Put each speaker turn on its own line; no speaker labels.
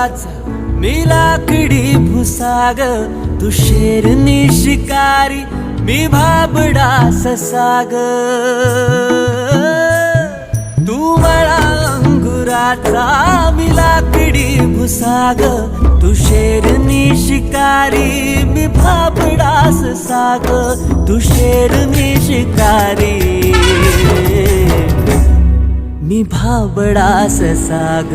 अंगुराचा मी लाकडी भुसाग तू शेरनी शिकारी मी भाबडा ससाग. तू मला अंगुराचा मी लाकडी भुसाग तू शेरनी शिकारी मी भाबडास साग तू शेरनी शिकारी मी भाबडास साग